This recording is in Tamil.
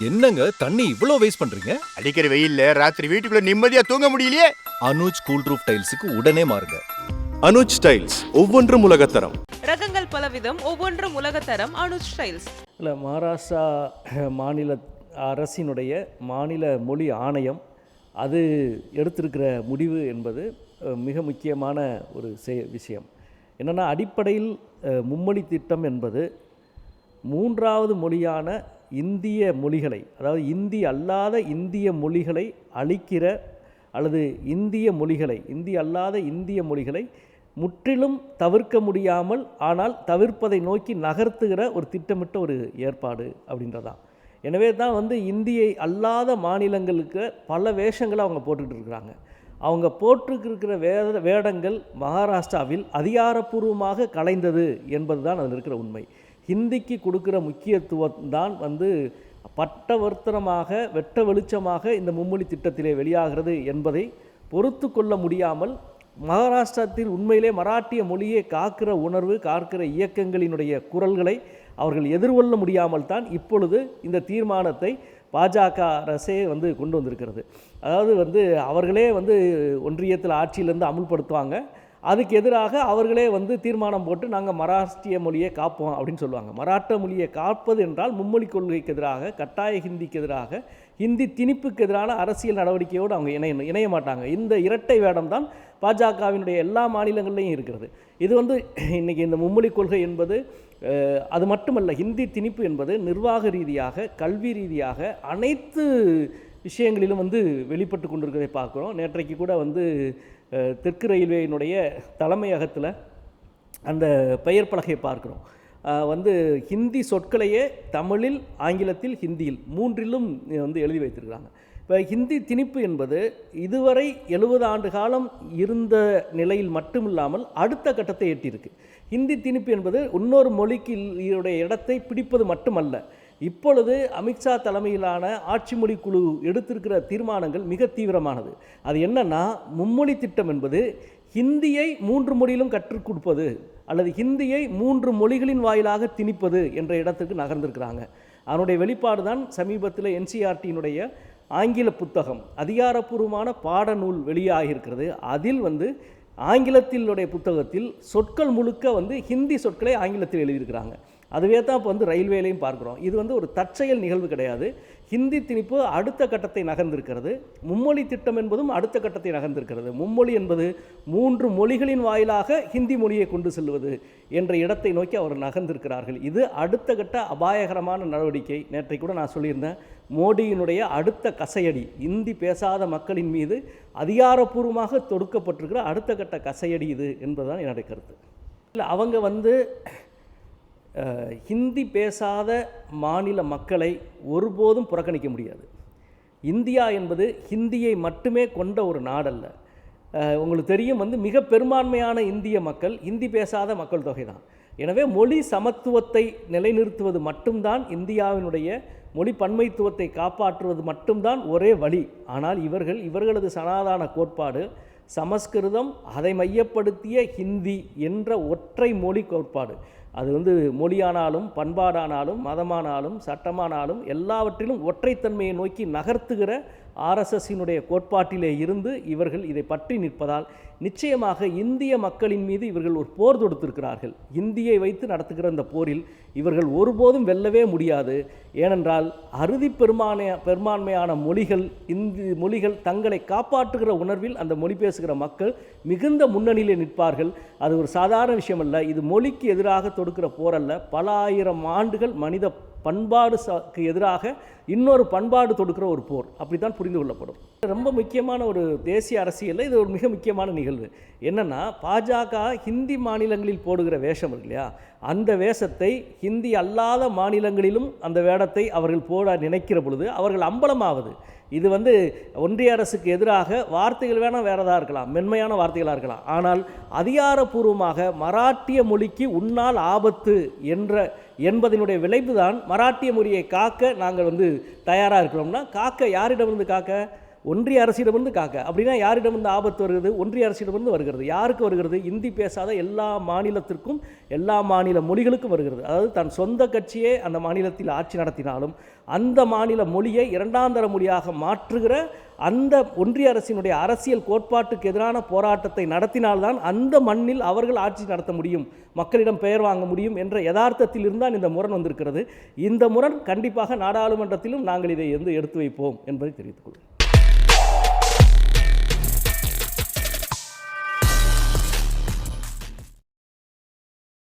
என்னங்க தண்ணி இவ்ளோ வேஸ்ட் பண்றீங்க? அடிக்கிற வெயில்ல ராத்திரி வீட்டுக்குள்ள நிம்மதியா தூங்க முடியலையே? அனுஜ் கூல் ரூஃப் டைல்ஸுக்கு உடனே மாறுங்க. அனுஜ் ஸ்டைல்ஸ் ஒவ்வொன்றும் உலகத்தரம். ரகங்கள் பலவிதம் ஒவ்வொன்றும் உலகத்தரம் அனுஜ் ஸ்டைல்ஸ் இல்லை மகாராஷ்டிரா மாநில அரசினுடைய மாநில மொழி ஆணையம் அது எடுத்திருக்கிற முடிவு என்பது மிக முக்கியமான ஒரு விஷயம். என்னென்னா அடிப்படையில் மும்மொழி திட்டம் என்பது மூன்றாவது மொழியான இந்திய மொழிகளை அதாவது இந்தி அல்லாத இந்திய மொழிகளை அழிக்கிற அல்லது இந்திய மொழிகளை இந்தி அல்லாத இந்திய மொழிகளை முற்றிலும் தவிர்க்க முடியாமல் ஆனால் தவிர்ப்பதை நோக்கி நகர்த்துகிற ஒரு திட்டமிட்ட ஒரு ஏற்பாடு அப்படின்றதான். எனவே தான் வந்து இந்தியை அல்லாத மாநிலங்களுக்கு பல வேஷங்களை அவங்க போட்டுக்கிட்டு இருக்கிறாங்க. அவங்க போட்டிருக்கிற வேத வேடங்கள் மகாராஷ்டிராவில் அதிகாரப்பூர்வமாக கலைந்தது என்பது தான் அதில் இருக்கிற உண்மை. ஹிந்திக்கு கொடுக்குற முக்கியத்துவம் தான் வந்து பட்டவர்த்தனமாக வெட்ட வெளிச்சமாக இந்த மும்மொழி திட்டத்திலே வெளியாகிறது என்பதை பொறுத்து கொள்ள முடியாமல் மகாராஷ்டிரத்தில் உண்மையிலே மராட்டிய மொழியை காக்கிற உணர்வு காக்கிற இயக்கங்களினுடைய குரல்களை அவர்கள் எதிர்கொள்ள முடியாமல் தான் இப்பொழுது இந்த தீர்மானத்தை பாஜக அரசே வந்து கொண்டு வந்திருக்கிறது. அதாவது வந்து அவர்களே வந்து ஒன்றியத்தில் ஆட்சியிலேருந்து அமுல்படுத்துவாங்க. அதுக்கு எதிராக அவர்களே வந்து தீர்மானம் போட்டு நாங்கள் மராஷ்டிய மொழியை காப்போம் அப்படின்னு சொல்லுவாங்க. மராட்ட மொழியை காப்பது என்றால் மும்மொழி கொள்கைக்கு எதிராக கட்டாய ஹிந்திக்கு எதிராக ஹிந்தி திணிப்புக்கு எதிரான அரசியல் நடவடிக்கையோடு அவங்க இணைய இணைய மாட்டாங்க. இந்த இரட்டை வேடம் தான் பாஜகவினுடைய எல்லா மாநிலங்கள்லையும் இருக்கிறது. இது வந்து இன்றைக்கி இந்த மும்மொழி கொள்கை என்பது அது மட்டுமல்ல ஹிந்தி திணிப்பு என்பது நிர்வாக ரீதியாக கல்வி ரீதியாக அனைத்து விஷயங்களிலும் வந்து வெளிப்பட்டு கொண்டிருக்கிறதை பார்க்குறோம். நேற்றைக்கு கூட வந்து தெற்கு ரயில்வேயினுடைய தலைமையகத்தில் அந்த பெயர் பலகையை பார்க்குறோம். வந்து ஹிந்தி சொற்களையே தமிழில் ஆங்கிலத்தில் ஹிந்தியில் மூன்றிலும் வந்து எழுதி வைத்திருக்கிறாங்க. இப்போ ஹிந்தி திணிப்பு என்பது இதுவரை எழுபது ஆண்டு காலம் இருந்த நிலையில் மட்டுமில்லாமல் அடுத்த கட்டத்தை எட்டியிருக்கு. ஹிந்தி திணிப்பு என்பது இன்னொரு மொழிக்கு இதனுடைய இடத்தை பிடிப்பது மட்டுமல்ல. இப்பொழுது அமித்ஷா தலைமையிலான ஆட்சி மொழி குழு எடுத்திருக்கிற தீர்மானங்கள் மிக தீவிரமானது. அது என்னன்னா மும்மொழி திட்டம் என்பது ஹிந்தியை மூன்று மொழியிலும் கற்றுக் கொடுப்பது அல்லது ஹிந்தியை மூன்று மொழிகளின் வாயிலாக திணிப்பது என்ற இடத்துக்கு நகர்ந்திருக்கிறாங்க. அதனுடைய வெளிப்பாடு தான் சமீபத்தில் என்சிஆர்டியினுடைய ஆங்கில புத்தகம். அதிகாரப்பூர்வமான பாடநூல் வெளியாகியிருக்கிறது. அதில் வந்து ஆங்கிலத்தினுடைய புத்தகத்தில் சொற்கள் முழுக்க வந்து ஹிந்தி சொற்களை ஆங்கிலத்தில் எழுதியிருக்கிறாங்க. அதுவே தான் இப்போ வந்து ரயில்வேலையும் பார்க்குறோம். இது வந்து ஒரு தற்செயல் நிகழ்வு கிடையாது. ஹிந்தி திணிப்பு அடுத்த கட்டத்தை நகர்ந்திருக்கிறது. மும்மொழி திட்டம் என்பதும் அடுத்த கட்டத்தை நகர்ந்திருக்கிறது. மும்மொழி என்பது மூன்று மொழிகளின் வாயிலாக ஹிந்தி மொழியை கொண்டு செல்வது என்ற இடத்தை நோக்கி அவர் நகர்ந்திருக்கிறார்கள். இது அடுத்த கட்ட அபாயகரமான நடவடிக்கை. நேற்றை கூட நான் சொல்லியிருந்தேன் மோடியினுடைய அடுத்த கசையடி இந்தி பேசாத மக்களின் மீது அதிகாரப்பூர்வமாக தொடுக்கப்பட்டிருக்கிற அடுத்த கட்ட கசையடி இது என்பதுதான் என்னுடைய கருத்து. இல்லை அவங்க வந்து ஹிந்தி பேசாத மாநில மக்களை ஒருபோதும் புறக்கணிக்க முடியாது. இந்தியா என்பது ஹிந்தியை மட்டுமே கொண்ட ஒரு நாடல்ல. உங்களுக்கு தெரியும் வந்து மிக பெரும்பான்மையான இந்திய மக்கள் ஹிந்தி பேசாத மக்கள் தொகை தான். எனவே மொழி சமத்துவத்தை நிலைநிறுத்துவது மட்டும்தான் இந்தியாவினுடைய மொழி பன்மைத்துவத்தை காப்பாற்றுவது மட்டும்தான் ஒரே வழி. ஆனால் இவர்கள் இவர்களது சனாதான கோட்பாடு சமஸ்கிருதம் அதை மையப்படுத்திய ஹிந்தி என்ற ஒற்றை மொழி கோட்பாடு. அது வந்து மொழியானாலும் பண்பாடானாலும் மதமானாலும் சட்டமானாலும் எல்லாவற்றிலும் ஒற்றைத்தன்மையை நோக்கி நகர்த்துகிற ஆர்எஸ்எஸ்ஸினுடைய கோட்பாட்டிலே இருந்து இவர்கள் இதை பற்றி நிற்பதால் நிச்சயமாக இந்திய மக்களின் மீது இவர்கள் ஒரு போர் தொடுத்திருக்கிறார்கள். இந்தியை வைத்து நடத்துகிற இந்த போரில் இவர்கள் ஒருபோதும் வெல்லவே முடியாது. ஏனென்றால் அறுதி பெருமான பெரும்பான்மையான மொழிகள் இந்தி மொழிகள் தங்களை காப்பாற்றுகிற உணர்வில் அந்த மொழி பேசுகிற மக்கள் மிகுந்த முன்னணியிலே நிற்பார்கள். அது ஒரு சாதாரண விஷயம் அல்ல இது மொழிக்கு எதிராக தொடுக்கிற போரல்ல பல ஆயிரம் ஆண்டுகள் மனித பண்பாடு எதிராக இன்னொரு பண்பாடு தொடுக்கிற ஒரு போர். அப்படி தான் புரிந்து கொள்ளப்படும். ரொம்ப முக்கியமான ஒரு தேசிய அரசியலில் இது ஒரு மிக முக்கியமான நிகழ்வு. என்னென்னா பாஜக ஹிந்தி மாநிலங்களில் போடுகிற வேஷம் இருக்கு இல்லையா? அந்த வேஷத்தை ஹிந்தி அல்லாத மாநிலங்களிலும் அந்த வேடத்தை அவர்கள் போட நினைக்கிற பொழுது அவர்கள் அம்பலமாவது. இது வந்து ஒன்றிய அரசுக்கு எதிராக வார்த்தைகள் வேணால் வேறதாக இருக்கலாம் மென்மையான வார்த்தைகளாக இருக்கலாம். ஆனால் அதிகாரப்பூர்வமாக மராட்டிய மொழிக்கு உன்னால் ஆபத்து என்ற என்பதனுடைய விளைவுதான் மராட்டிய மொழியை காக்க நாங்கள் வந்து தயாராக இருக்கிறோம்னா காக்க யாரிடமிருந்து காக்க? ஒன்றிய அரசிடமிருந்து காக்க. அப்படின்னா யாரிடமிருந்து ஆபத்து வருகிறது? ஒன்றிய அரசிடமிருந்து வருகிறது. யாருக்கு வருகிறது? இந்தி பேசாத எல்லா மாநிலத்திற்கும் எல்லா மாநில மொழிகளுக்கும் வருகிறது. அதாவது தன் சொந்த கட்சியே அந்த மாநிலத்தில் ஆட்சி நடத்தினாலும் அந்த மாநில மொழியை இரண்டாந்தர மொழியாக மாற்றுகிற அந்த ஒன்றிய அரசினுடைய அரசியல் கோட்பாட்டுக்கு எதிரான போராட்டத்தை நடத்தினால்தான் அந்த மண்ணில் அவர்கள் ஆட்சி நடத்த முடியும் மக்களிடம் பெயர் வாங்க முடியும் என்ற யதார்த்தத்தில் இருந்தால் இந்த முரண் வந்திருக்கிறது. இந்த முரண் கண்டிப்பாக நாடாளுமன்றத்திலும் நாங்கள் இதை வந்து எடுத்து வைப்போம் என்பதை தெரிவித்துக் கொள்கிறேன்.